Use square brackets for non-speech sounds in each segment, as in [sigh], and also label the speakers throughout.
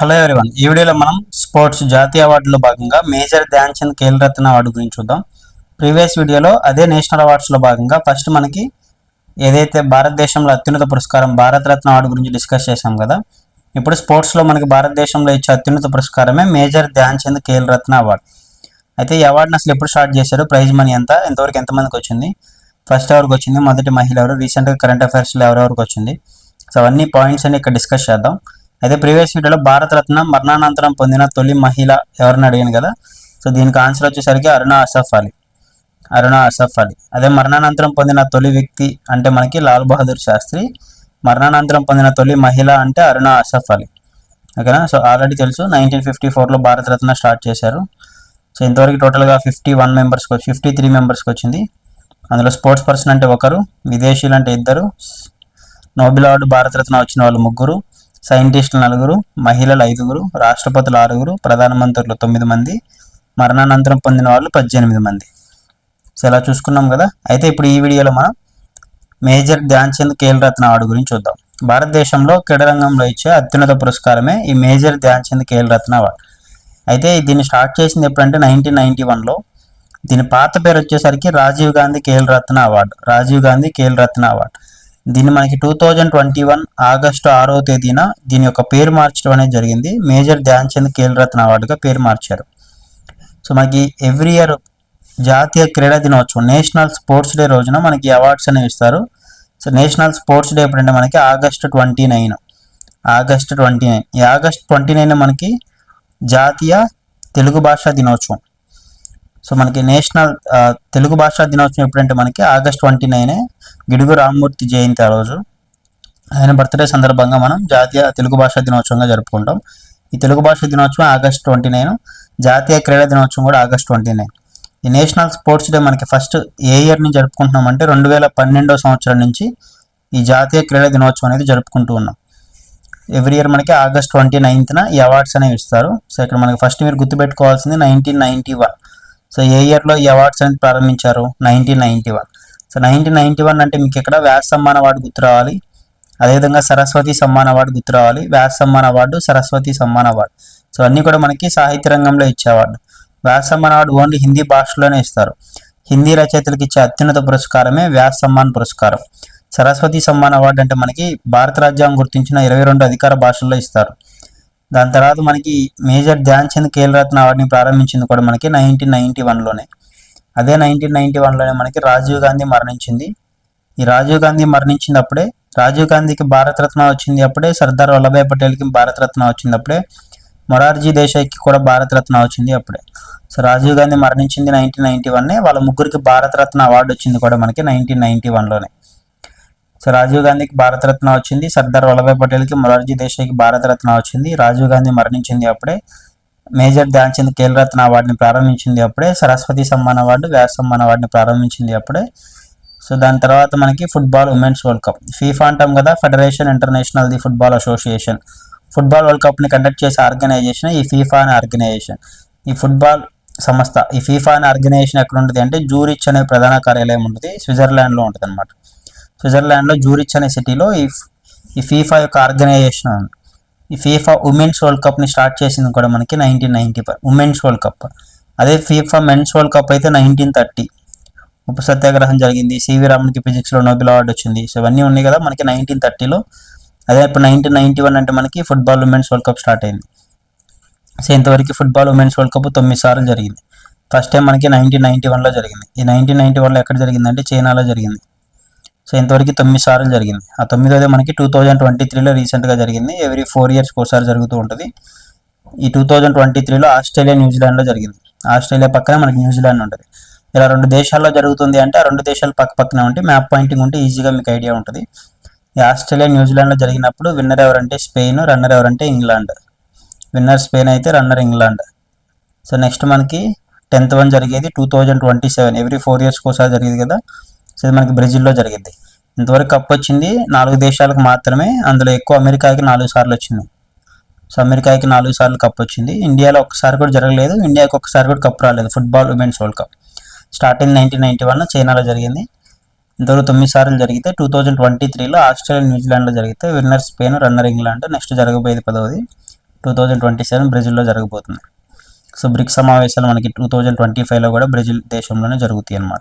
Speaker 1: Hello everyone ఈ వీడియోలో మనం స్పోర్ట్స్ జాతీయ అవార్డులో భాగంగా మేజర్ ధ్యాన్ చంద్ ఖేల్ రత్న అవార్డు గురించి చూద్దాం. ప్రీవియస్ వీడియోలో అదే నేషనల్ అవార్డ్స్లో భాగంగా ఫస్ట్ మనకి ఏదైతే భారతదేశంలో అత్యున్నత పురస్కారం భారత రత్న అవార్డు గురించి డిస్కస్ చేశాం కదా. ఇప్పుడు స్పోర్ట్స్లో మనకి భారతదేశంలో ఇచ్చే అత్యున్నత పురస్కారమే మేజర్ ధ్యాన్ చంద్ ఖేల్ రత్న అవార్డు. అయితే ఈ అవార్డుని అసలు ఎప్పుడు స్టార్ట్ చేశారు? ప్రైజ్ మనీ ఎంత? ఎంతవరకు ఎంతమందికి వచ్చింది? ఫస్ట్ ఎవరికి వచ్చింది? మొదటి మహిళ ఎవరు? రీసెంట్గా కరెంట్ అఫైర్స్లో ఎవరెవరికి వచ్చింది? సో అవన్నీ పాయింట్స్ అన్ని ఇక్కడ డిస్కస్ చేద్దాం. అయితే ప్రీవియస్ వీడియోలో భారతరత్న మరణానంతరం పొందిన తొలి మహిళ ఎవరిని అడిగాను కదా? సో దీనికి ఆన్సర్ వచ్చేసరికి అరుణ అసఫ్ అలీ. అరుణ అసఫ్ అలీ. అదే మరణానంతరం పొందిన తొలి వ్యక్తి అంటే మనకి లాల్ బహదూర్ శాస్త్రి. మరణానంతరం పొందిన తొలి మహిళ అంటే అరుణ అసఫ్ అలీ. ఓకేనా? సో ఆల్రెడీ తెలుసు నైన్టీన్ ఫిఫ్టీ ఫోర్లో భారతరత్న స్టార్ట్ చేశారు. సో ఇంతవరకు టోటల్గా ఫిఫ్టీ వన్ మెంబర్స్కి ఫిఫ్టీ త్రీ మెంబర్స్కి వచ్చింది. అందులో స్పోర్ట్స్ పర్సన్ అంటే ఒకరు విదేశీయులు అంటే ఇద్దరు. నోబెల్ అవార్డు భారతరత్న వచ్చిన వాళ్ళు ముగ్గురు. సైంటిస్టులు నలుగురు మహిళలు ఐదుగురు రాష్ట్రపతులు ఆరుగురు ప్రధానమంత్రులు తొమ్మిది మంది మరణానంతరం పొందిన వాళ్ళు పద్దెనిమిది మంది. సో ఇలా చూసుకున్నాం కదా. అయితే ఇప్పుడు ఈ వీడియోలో మనం మేజర్ ధ్యాన్ చంద్ ఖేల్ రత్న అవార్డు గురించి చూద్దాం. భారతదేశంలో క్రీడారంగంలో ఇచ్చే అత్యున్నత పురస్కారమే ఈ మేజర్ ధ్యాన్ చంద్ ఖేల్ రత్న అవార్డు. అయితే దీన్ని స్టార్ట్ చేసింది ఎప్పుడంటే నైన్టీన్ నైన్టీ వన్లో. దీని పాత పేరు వచ్చేసరికి రాజీవ్ గాంధీ ఖేల్ రత్న అవార్డు. రాజీవ్ గాంధీ ఖేల్ రత్న అవార్డు. దీన్ని మనకి two thousand twenty one August ఆరో తేదీన దీని యొక్క పేరు మార్చడం అనేది జరిగింది. మేజర్ ధ్యాన్ చంద్ ఖేల్ రత్న అవార్డుగా పేరు మార్చారు. సో మనకి ఎవ్రీ ఇయర్ జాతీయ క్రీడా దినోత్సవం నేషనల్ స్పోర్ట్స్ డే రోజున మనకి అవార్డ్స్ అనేవి ఇస్తారు. సో నేషనల్ స్పోర్ట్స్ డే ఎప్పుడంటే మనకి August twenty nine August twenty nine ఈ ఆగస్ట్ ట్వంటీ నైన్ మనకి జాతీయ తెలుగు భాషా దినోత్సవం. సో మనకి నేషనల్ తెలుగు భాషా దినోత్సవం ఎప్పుడంటే మనకి ఆగస్ట్ ట్వంటీ నైనే గిడుగు రామ్మూర్తి జయంతి ఆ రోజు. ఆయన బర్త్డే సందర్భంగా మనం జాతీయ తెలుగు భాషా దినోత్సవంగా జరుపుకుంటాం. ఈ తెలుగు భాష దినోత్సవం ఆగస్ట్ ట్వంటీ నైన్ జాతీయ క్రీడా దినోత్సవం కూడా ఆగస్ట్ ట్వంటీ నైన్. ఈ నేషనల్ స్పోర్ట్స్ డే మనకి ఫస్ట్ ఏ ఇయర్ నుంచి జరుపుకుంటున్నాం అంటే రెండు వేల పన్నెండో సంవత్సరం నుంచి ఈ జాతీయ క్రీడా దినోత్సవం అనేది జరుపుకుంటూ ఉన్నాం. ఎవ్రీ ఇయర్ మనకి ఆగస్ట్ ట్వంటీ నైన్త్న ఈ అవార్డ్స్ అనేవి ఇస్తారు. సో ఇక్కడ మనకి ఫస్ట్ మీరు గుర్తుపెట్టుకోవాల్సింది నైన్టీన్ నైన్టీ వన్. సో ఏ ఇయర్లో ఈ అవార్డ్స్ అనేది ప్రారంభించారు? Nineteen ninety one so nineteen ninety one అంటే మీకు ఇక్కడ వ్యాస సమ్మాన్ అవార్డు గుర్తు రావాలి? అదేవిధంగా సరస్వతి సమ్మాన్ అవార్డు గుర్తు రావాలి. Vyas Samman award Saraswati Samman award so అన్నీ కూడా మనకి సాహిత్య రంగంలో ఇచ్చే award Vyas Samman award only Hindi భాషలోనే ఇస్తారు. హిందీ రచయితలకు ఇచ్చే అత్యున్నత పురస్కారమే వ్యాస సమ్మాన్ పురస్కారం. సరస్వతి సమ్మాన్ అవార్డు అంటే మనకి భారత రాజ్యాంగం గుర్తించిన ఇరవై రెండు అధికార భాషల్లో ఇస్తారు. దాని తర్వాత మనకి మేజర్ ధ్యాన్ చంద్ ఖేల్ రత్న అవార్డుని ప్రారంభించింది కూడా మనకి నైన్టీన్ నైన్టీ వన్లోనే. అదే నైన్టీన్ నైన్టీ వన్లోనే మనకి రాజీవ్ గాంధీ మరణించింది. ఈ రాజీవ్ గాంధీ మరణించినప్పుడే రాజీవ్ గాంధీకి భారతరత్న వచ్చింది అప్పుడే సర్దార్ వల్లభాయ్ పటేల్కి భారతరత్న వచ్చింది అప్పుడే మొరార్జీ దేశాయ్కి కూడా భారతరత్న వచ్చింది అప్పుడే. సో రాజీవ్ గాంధీ మరణించింది నైన్టీన్ నైన్టీ వన్నే వాళ్ళ ముగ్గురికి భారతరత్న అవార్డు వచ్చింది కూడా మనకి నైన్టీన్ నైన్టీ వన్లోనే. సో రాజీవ్ గాంధీకి భారతరత్న వచ్చింది. సర్దార్ వల్లభాయ్ పటేల్కి మొరార్జీ దేశాయికి భారతరత్న వచ్చింది. రాజీవ్ గాంధీ మరణించింది అప్పుడే. మేజర్ ధ్యాన్చంద్ ఖేల్ రత్న అవార్డుని ప్రారంభించింది అప్పుడే. సరస్వతి సమ్మాన్ అవార్డు వ్యాస సమ్మాన్ అవార్డుని ప్రారంభించింది అప్పుడే. సో దాని తర్వాత మనకి football women's world cup. FIFA అంటాం కదా federation international the football association. Football world కప్ని conduct చేసే ఆర్గనైజేషన్ ఈ ఫీఫా అనే ఆర్గనైజేషన్. ఈ ఫుట్బాల్ సంస్థ ఈ ఫీఫా అనే ఆర్గనైజేషన్ ఎక్కడ ఉంటుంది అంటే జూరిచ్ అనే ప్రధాన కార్యాలయం ఉంటుంది స్విట్జర్లాండ్లో ఉంటుంది అనమాట స్విట్జర్లాండ్లో జూరిచ్ అనే సిటీలో ఈ ఈ ఫీఫా యొక్క ఆర్గనైజేషన్ ఉంది ఈ ఫీఫా ఉమెన్స్ వరల్డ్ కప్ని స్టార్ట్ చేసింది కూడా మనకి nineteen ninety five women's world cup. అదే ఫీఫా మెన్స్ వరల్డ్ కప్ అయితే నైన్టీన్ థర్టీ. ఉప్పు సత్యాగ్రహం జరిగింది. సివి రామన్కి ఫిజిక్స్లో నోబెల్ అవార్డు వచ్చింది. సో ఇవన్నీ ఉన్నాయి కదా మనకి నైన్టీన్ థర్టీలో. అదే ఇప్పుడు నైన్టీన్ నైన్టీ వన్ అంటే మనకి football women's world cup start అయింది. సో ఇంతవరకు ఫుట్బాల్ ఉమెన్స్ వరల్డ్ కప్ తొమ్మిది సార్లు జరిగింది. ఫస్ట్ టైం మనకి నైన్టీన్ నైన్టీ వన్లో జరిగింది. ఈ నైన్టీన్ నైన్టీ వన్లో ఎక్కడ జరిగిందంటే చైనాలో జరిగింది. సో ఇంతవరకు తొమ్మిది సార్లు జరిగింది. ఆ తొమ్మిదోదే మనకి టూ థౌజండ్ ట్వంటీ త్రీలో రీసెంట్గా జరిగింది. ఎవ్రీ ఫోర్ ఇయర్స్కి ఒకసారి జరుగుతూ ఉంటుంది. ఈ టూ థౌజండ్ ట్వంటీ త్రీలో ఆస్ట్రేలియా న్యూజిలాండ్లో జరిగింది. ఆస్ట్రేలియా పక్కనే మనకి న్యూజిలాండ్ ఉంటుంది. ఇలా రెండు దేశాల్లో జరుగుతుంది అంటే ఆ రెండు దేశాలు పక్క పక్కనే ఉంటే మ్యాప్ పాయింటింగ్ ఉంటే ఈజీగా మీకు ఐడియా ఉంటుంది. ఈ ఆస్ట్రేలియా న్యూజిలాండ్లో జరిగినప్పుడు విన్నర్ ఎవరంటే స్పెయిన్ రన్నర్ ఎవరంటే ఇంగ్లాండ్. విన్నర్ స్పెయిన్ అయితే రన్నర్ ఇంగ్లాండ్. సో నెక్స్ట్ మనకి టెన్త్ వన్ జరిగేది two thousand twenty seven. Every four ఇయర్స్కి ఒకసారి జరిగేది కదా. సో ఇది మనకి బ్రెజిల్లో జరిగింది. ఇంతవరకు కప్ వచ్చింది. నాలుగు దేశాలకు మాత్రమే. అందులో ఎక్కువ అమెరికాకి నాలుగు సార్లు వచ్చింది. సో అమెరికాకి నాలుగు సార్లు కప్ వచ్చింది. ఇండియాలో ఒక్కసారి కూడా జరగలేదు. ఇండియాకి ఒక్కసారి కూడా కప్ రాలేదు. Football women's world cup. Starting nineteen ninety one చైనాలో జరిగింది. ఇంతవరకు తొమ్మిది సార్లు జరిగితే టూ థౌజండ్ ట్వంటీ త్రీలో ఆస్ట్రేలియా న్యూజిలాండ్లో జరిగితే winner Spain runner England next జరగబోయేది పదవది. టూ థౌజండ్ ట్వంటీ సెవెన్ బ్రెజిల్లో జరగబోతుంది. సో బ్రిక్స్ సమావేశాలు మనకి టూ థౌజండ్ ట్వంటీ ఫైవ్లో కూడా బ్రెజిల్ దేశంలోనే జరుగుతాయి అన్నమాట.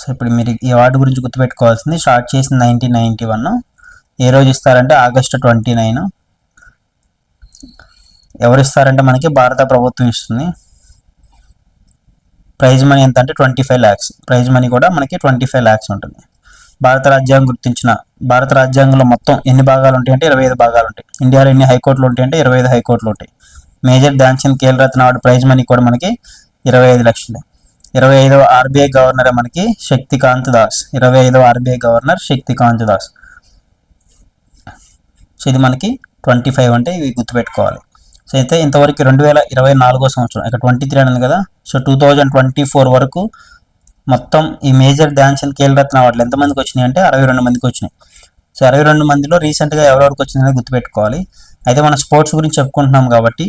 Speaker 1: సో ఇప్పుడు మీరు ఈ అవార్డు గురించి గుర్తుపెట్టుకోవాల్సింది స్టార్ట్ చేసింది నైన్టీన్ నైంటీ వన్ ఏ రోజు ఇస్తారంటే ఆగస్టు ట్వంటీ నైన్ ఎవరు ఇస్తారంటే మనకి భారత ప్రభుత్వం ఇస్తుంది. ప్రైజ్ మనీ ఎంత అంటే twenty five lakhs prize money కూడా మనకి ట్వంటీ ఫైవ్ ల్యాక్స్ ఉంటుంది. భారత రాజ్యాంగం గుర్తించిన భారత రాజ్యాంగంలో మొత్తం ఎన్ని భాగాలు ఉంటాయి అంటే ఇరవై ఐదు భాగాలు ఉంటాయి. ఇండియాలో ఎన్ని హైకోర్టులు ఉంటాయి అంటే ఇరవై ఐదు హైకోర్టులు ఉంటాయి. Major Dhyan Chand Khel Ratna award prize money కూడా మనకి ఇరవై ఐదు లక్షలు. ఇరవై ఐదవ ఆర్బీఐ గవర్నర్ మనకి శక్తికాంత్ దాస్. ఇరవై ఐదవ RBI governor Shaktikanta Das. So ఇది మనకి ట్వంటీ ఫైవ్ అంటే ఇవి గుర్తుపెట్టుకోవాలి. సో అయితే ఇంతవరకు రెండు వేల ఇరవై నాలుగో సంవత్సరం ఇక్కడ ట్వంటీ త్రీ అనేది కదా. So two thousand twenty four వరకు మొత్తం ఈ మేజర్ ధ్యాన్ చంద్ ఖేల్ రత్న అవార్డులు ఎంతమందికి వచ్చినాయి అంటే అరవై రెండు మందికి వచ్చినాయి. సో అరవై రెండు మందిలో రీసెంట్గా ఎవరెవరికి వచ్చిందనేది గుర్తుపెట్టుకోవాలి. అయితే మనం స్పోర్ట్స్ గురించి చెప్పుకుంటున్నాం కాబట్టి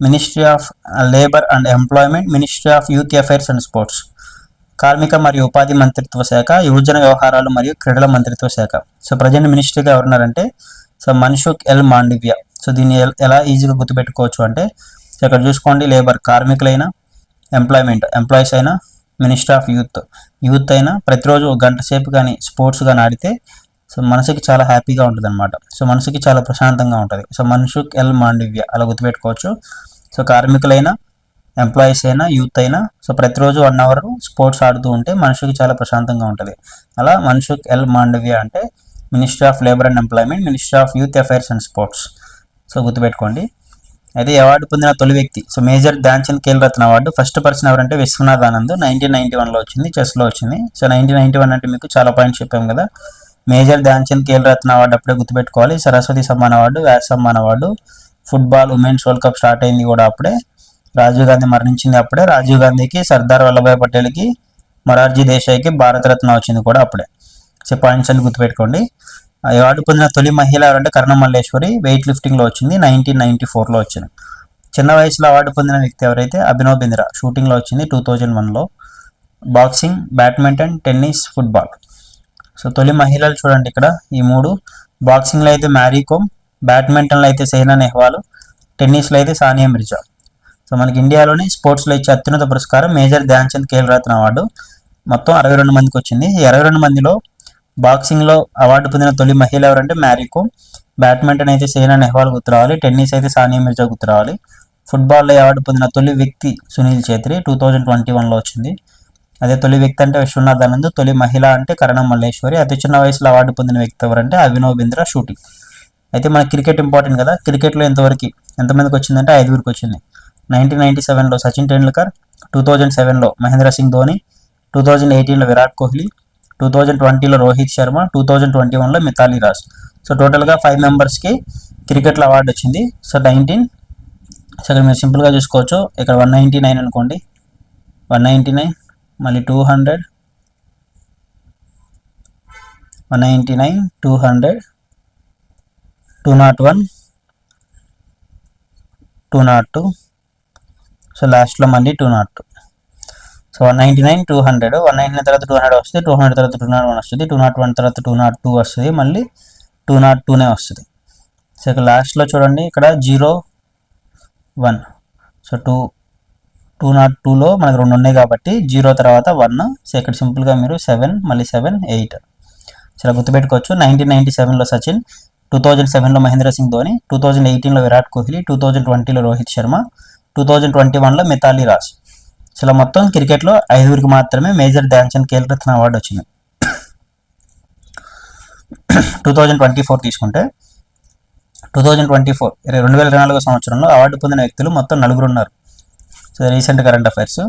Speaker 1: ministry of labour and employment ministry of youth affairs and sports కార్మిక మరియు ఉపాధి మంత్రిత్వ శాఖ యువజన వ్యవహారాలు మరియు క్రీడల మంత్రిత్వ శాఖ. సో ప్రజెంట్ మినిస్ట్రీగా ఎవరున్నారంటే so Mansukh L Mandaviya. So దీన్ని ఎలా ఈజీగా గుర్తుపెట్టుకోవచ్చు అంటే సో ఇక్కడ చూసుకోండి లేబర్ కార్మికులైనా ఎంప్లాయ్మెంట్ ఎంప్లాయీస్ అయినా మినిస్టర్ ఆఫ్ యూత్. యూత్ అయినా ప్రతిరోజు గంట సేపు కానీ స్పోర్ట్స్ కానీ ఆడితే సో మనసుకి చాలా హ్యాపీగా ఉంటుంది అనమాట సో మనసుకి చాలా ప్రశాంతంగా ఉంటుంది. సో మన్షుక్ ఎల్ మాండివ్య అలా గుర్తుపెట్టుకోవచ్చు. సో కార్మికులైనా ఎంప్లాయీస్ అయినా యూత్ అయినా సో ప్రతిరోజు వన్ అవర్ స్పోర్ట్స్ ఆడుతూ ఉంటే మనిషికి చాలా ప్రశాంతంగా ఉంటుంది. అలా మన్షుక్ ఎల్ మాండవ్య అంటే ministry of labour and employment ministry of youth affairs and sports. So గుర్తుపెట్టుకోండి. అయితే అవార్డు పొందిన తొలి వ్యక్తి so major Dhyan Chand Khel Ratna award. First person ఎవరంటే విశ్వనాథ్ ఆనంద్. నైన్టీన్ నైన్టీ వన్లో వచ్చింది చెస్లో వచ్చింది. సో నైన్టీన్ నైన్టీ వన్ అంటే మీకు చాలా పాయింట్స్ చెప్పాం కదా. మేజర్ ధ్యాన్చంద్ ఖేల్ రత్న అవార్డు అప్పుడే గుర్తుపెట్టుకోవాలి. Saraswati Samman award Vyas Samman award football women's world cup start అయింది కూడా అప్పుడే. రాజీవ్ గాంధీ మరణించింది అప్పుడే. రాజీవ్ గాంధీకి సర్దార్ వల్లభాయ్ పటేల్కి మొరార్జీ దేశాయ్కి భారతరత్న వచ్చింది కూడా అప్పుడే. సో పాయింట్స్ అన్ని గుర్తుపెట్టుకోండి. అవార్డు పొందిన తొలి మహిళ ఎవరంటే కర్ణ మల్లేశ్వరి. వెయిట్ లిఫ్టింగ్లో వచ్చింది నైన్టీన్ నైన్టీ ఫోర్లో వచ్చింది. చిన్న వయసులో అవార్డు పొందిన వ్యక్తి ఎవరైతే? అభినవ్ బింద్రా. షూటింగ్లో వచ్చింది టూ థౌజండ్ వన్లో. Boxing badminton tennis football. So తొలి మహిళలు చూడండి ఇక్కడ ఈ మూడు. బాక్సింగ్లో అయితే మ్యారీ కోమ్ బ్యాడ్మింటన్లో అయితే సైనా నెహ్వాల్ టెన్నిస్లో అయితే సానియా మిర్జా సో మనకి ఇండియాలోని స్పోర్ట్స్లో ఇచ్చే అత్యున్నత పురస్కారం మేజర్ ధ్యాన్ చంద్ ఖేల్ రత్న అవార్డు మొత్తం అరవై రెండు మందికి వచ్చింది. ఈ అరవై రెండు మందిలో బాక్సింగ్లో అవార్డు పొందిన తొలి మహిళ ఎవరంటే మ్యారీ కోమ్ బ్యాడ్మింటన్ అయితే సైనా నెహ్వాల్ గుర్తు రావాలి. టెన్నిస్ అయితే సానియా మిర్జా గుర్తు రావాలి. ఫుట్బాల్లో అవార్డు పొందిన తొలి వ్యక్తి Sunil Chhetri two thousand twenty వన్లో వచ్చింది. అదే తొలి వ్యక్తి అంటే విశ్వనాథ్ ఆనంద్ తొలి మహిళ అంటే కరణం మల్లేశ్వరి అతి చిన్న వయసులో అవార్డు పొందిన వ్యక్తి ఎవరంటే అభినవ్ బింద్రా షూటింగ్ అయితే మన క్రికెట్ ఇంపార్టెంట్ కదా క్రికెట్లో ఎంతవరకు ఎంతమందికి వచ్చిందంటే ఐదుగురికి వచ్చింది. నైన్టీన్ నైన్టీ సెవెన్లో సచిన్ టెండూల్కర్ టూ థౌజండ్ సెవెన్లో మహేంద్ర సింగ్ ధోని టూ థౌజండ్ ఎయిటీన్లో విరాట్ కోహ్లీ టూ థౌజండ్ ట్వంటీలో Rohit Sharma two thousand twenty వన్లో మిథాలీ రాజ్. సో టోటల్గా ఫైవ్ మెంబర్స్కి క్రికెట్లో అవార్డు వచ్చింది. సో నైన్టీన్ సో ఇక్కడ మీరు సింపుల్గా చూసుకోవచ్చు. ఇక్కడ వన్ నైంటీ నైన్ అనుకోండి. వన్ నైంటీ నైన్ మళ్ళీ two hundred. One ninety nine two hundred. Two nought one two nought two. So లాస్ట్లో మళ్ళీ two nought two. So one ninety nine two hundred. One ninety nine తర్వాత two hundred వస్తుంది. Two hundred తర్వాత two nought one వస్తుంది. Two nought one తర్వాత two nought two వస్తుంది. మళ్ళీ two not టూనే వస్తుంది. సో ఇక్కడ లాస్ట్లో చూడండి ఇక్కడ zero one. So two two nought టూలో మనకు రెండు ఉన్నాయి కాబట్టి జీరో తర్వాత వన్. సో ఇక్కడ సింపుల్గా మీరు సెవెన్ మళ్ళీ సెవెన్ ఎయిట్. చాలా గుర్తుపెట్టుకోవచ్చు. నైన్టీన్ నైన్టీ సెవెన్లో సచిన్ టూ థౌజండ్ సెవెన్లో మహేంద్ర సింగ్ ధోని టూ థౌజండ్ ఎయిటీన్లో విరాట్ కోహ్లీ టూ థౌజండ్ ట్వంటీలో Rohit Sharma two thousand twenty వన్లో మితాలీ రాజ్. ఇలా మొత్తం క్రికెట్లో ఐదుగురికి మాత్రమే మేజర్ ధ్యాన్చంద్ ఖేల్ రత్న అవార్డు వచ్చింది. టూ థౌజండ్ ట్వంటీ ఫోర్ తీసుకుంటే టూ థౌజండ్ ట్వంటీ ఫోర్ రెండు వేల ఇరవై నాలుగో సంవత్సరంలో అవార్డు పొందిన వ్యక్తులు మొత్తం నలుగురు ఉన్నారు. So recent current affairs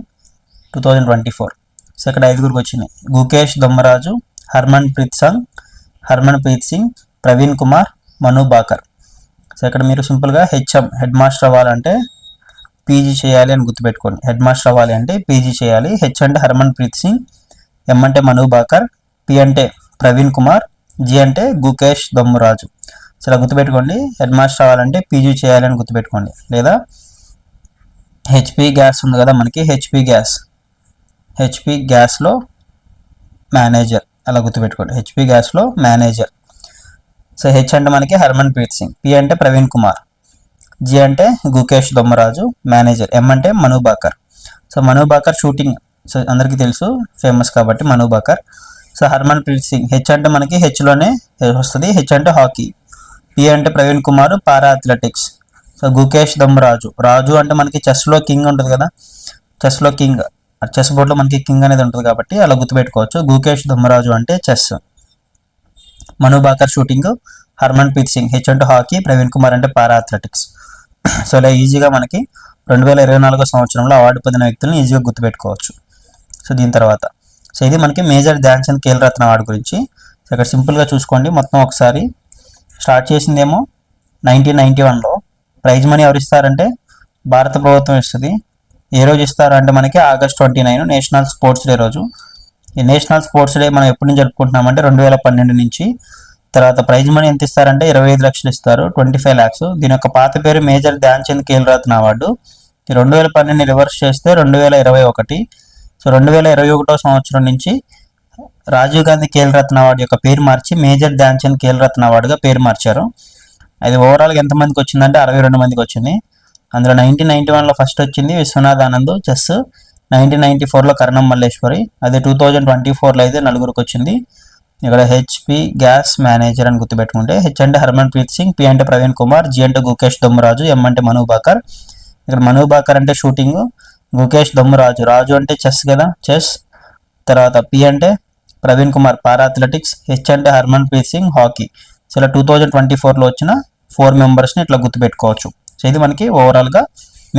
Speaker 1: two thousand twenty four so ఇక్కడ ఐదుగురికి వచ్చినాయి Gukesh Dommaraju Harmanpreet Singh Harmanpreet Singh Praveen Kumar Manu Bhaker. So ఇక్కడ మీరు సింపుల్గా హెచ్ఎం హెడ్ మాస్టర్ అవ్వాలంటే పీజీ చేయాలి అని గుర్తుపెట్టుకోండి. హెడ్ మాస్టర్ అవ్వాలి అంటే పీజీ చేయాలి. హెచ్ అంటే హర్మన్ ప్రీత్ సింగ్ ఎం అంటే మను బాకర్ పి అంటే ప్రవీణ్ కుమార్ జి అంటే గుకేష్ దొమ్మరాజు. సో ఇలా గుర్తుపెట్టుకోండి. హెడ్ మాస్టర్ అవ్వాలంటే పీజీ చేయాలి అని గుర్తుపెట్టుకోండి. లేదా హెచ్పి గ్యాస్ ఉంది కదా మనకి హెచ్పి గ్యాస్. హెచ్పి గ్యాస్లో మేనేజర్ అలా గుర్తుపెట్టుకోండి. హెచ్పి గ్యాస్లో మేనేజర్. సో హెచ్ అంటే మనకి హర్మన్ ప్రీత్ సింగ్ పి అంటే ప్రవీణ్ కుమార్ జి అంటే గుకేష్ దొమ్మరాజు మేనేజర్ ఎం అంటే Manu Bhaker. So Manu Bhaker shooting so అందరికీ తెలుసు ఫేమస్ కాబట్టి Manu Bhaker. So Harmanpreet Singh H అంటే మనకి హెచ్లోనే వస్తుంది హెచ్ అంటే హాకీ. పి అంటే Praveen Kumar para athletics. So Gukesh Dommaraju Raju అంటే మనకి చెస్లో కింగ్ ఉంటుంది కదా? చెస్లో కింగ్ చెస్ బోర్డ్లో మనకి కింగ్ అనేది ఉంటుంది కాబట్టి అలా గుర్తుపెట్టుకోవచ్చు. గుకేష్ దమ్మరాజు అంటే chess Manu Bhaker shooting Harmanpreet Singh H అంటే హాకీ ప్రవీణ్ కుమార్ అంటే పారా అథ్లెటిక్స్ సో ఇలా ఈజీగా మనకి రెండు వేల ఇరవై నాలుగో సంవత్సరంలో అవార్డు పొందిన వ్యక్తులను ఈజీగా గుర్తుపెట్టుకోవచ్చు. సో దీని తర్వాత. సో ఇది మనకి మేజర్ ధ్యాన్ చంద్ ఖేల్ రత్న అవార్డు గురించి. సో ఇక్కడ సింపుల్గా చూసుకోండి. మొత్తం ఒకసారి స్టార్ట్ చేసిందేమో నైన్టీన్ నైన్టీ వన్లో ప్రైజ్ మనీ ఎవరు ఇస్తారంటే భారత ప్రభుత్వం ఇస్తుంది. ఏ రోజు ఇస్తారు అంటే మనకి August twenty nine national sports day రోజు. ఈ నేషనల్ స్పోర్ట్స్ డే మనం ఎప్పటి నుంచి జరుపుకుంటున్నామంటే రెండు వేల పన్నెండు నుంచి. తర్వాత ప్రైజ్ మనీ ఎంత ఇస్తారంటే ఇరవై ఐదు లక్షలు ఇస్తారు ట్వంటీ ఫైవ్ ల్యాక్స్ దీని యొక్క పాత పేరు మేజర్ ధ్యాన్ చంద్ ఖేల్ రత్న అవార్డు ఈ రెండు వేల పన్నెండు రివర్స్ చేస్తే రెండు వేల ఇరవై ఒకటి. సో రెండు వేల ఇరవై ఒకటో సంవత్సరం నుంచి రాజీవ్ గాంధీ ఖేల్ రత్న అవార్డు యొక్క పేరు మార్చి మేజర్ ధ్యాన్ చంద్ ఖేల్ రత్న అవార్డుగా పేరు మార్చారు. అది ఓవరాల్గా ఎంతమందికి వచ్చిందంటే అరవై రెండు మందికి వచ్చింది. అందులో నైన్టీన్ నైన్టీ వన్లో ఫస్ట్ వచ్చింది Vishwanath Anand chess nineteen ninety ఫోర్లో కరణం మల్లేశ్వరి. అదే టూ థౌజండ్ ట్వంటీ ఫోర్లో అయితే నలుగురికి వచ్చింది. ఇక్కడ హెచ్పి గ్యాస్ మేనేజర్ అని గుర్తుపెట్టుకుంటే హెచ్ అంటే హర్మన్ ప్రీత్ సింగ్ పి అంటే ప్రవీణ్ కుమార్ జి అంటే గుకేష్ దొమ్మరాజు ఎం అంటే మను బాకర్. ఇక్కడ మను బాకర్ అంటే షూటింగ్ గుకేష్ దొమ్మరాజు రాజు అంటే చెస్ కదా చెస్ తర్వాత పి అంటే Praveen Kumar para athletics H అంటే Harmanpreet Singh hockey so ఇలా టూ థౌజండ్ ట్వంటీ ఫోర్లో వచ్చిన ఫోర్ మెంబర్స్ని ఇట్లా గుర్తుపెట్టుకోవచ్చు. సో ఇది మనకి ఓవరాల్గా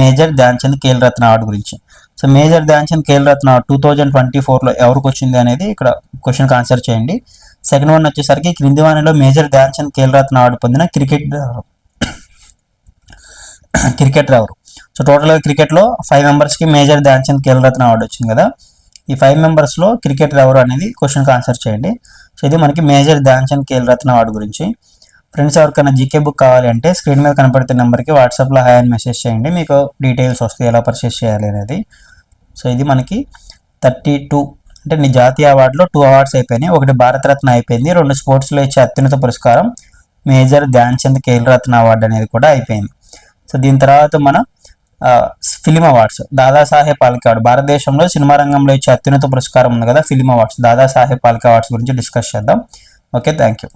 Speaker 1: మేజర్ ధ్యాన్చంద్ కేల్ రత్న అవార్డు గురించి. So major Dhyan Chand Khel Ratna two thousand twenty ఫోర్లో ఎవరికి వచ్చింది అనేది ఇక్కడ క్వశ్చన్కి ఆన్సర్ చేయండి. సెకండ్ వన్ వచ్చేసరికి క్రింది వాణిలో మేజర్ ధ్యాన్చంద్ కేల్ రత్న అవార్డు పొందిన క్రికెట్ [coughs] క్రికెటర్ ఎవరు? సో టోటల్గా క్రికెట్లో ఫైవ్ మెంబర్స్కి మేజర్ ధ్యాన్చంద్ కేల్ రత్న అవార్డు వచ్చింది కదా. ఈ ఫైవ్ మెంబర్స్లో క్రికెటర్ ఎవరు అనేది క్వశ్చన్కి ఆన్సర్ చేయండి. సో ఇది మనకి మేజర్ ధ్యాన్చంద్ ఖేల్ రత్న అవార్డు గురించి. ఫ్రెండ్స్ ఎవరికైనా జీకే బుక్ కావాలి అంటే స్క్రీన్ మీద కనపడుతున్న నెంబర్కి వాట్సాప్లో హాయ్ అని మెసేజ్ చేయండి. మీకు డీటెయిల్స్ వస్తాయి ఎలా పర్చేస్ చేయాలి అనేది. సో ఇది మనకి థర్టీ టూ అంటే నీ జాతీయ అవార్డులో టూ అవార్డ్స్ అయిపోయినాయి. ఒకటి భారతరత్న అయిపోయింది. రెండు స్పోర్ట్స్లో ఇచ్చే అత్యున్నత పురస్కారం మేజర్ ధ్యాన్చంద్ ఖేల్ రత్న అవార్డు అనేది కూడా అయిపోయింది. సో దీని తర్వాత మన film awards. Dadasaheb Phalke award. భారతదేశంలో సినిమా రంగంలో ఇచ్చే అత్యున్నత పురస్కారం ఉంది కదా film awards. Dadasaheb Phalke awards గురించి డిస్కస్ చేద్దాం. Okay thank you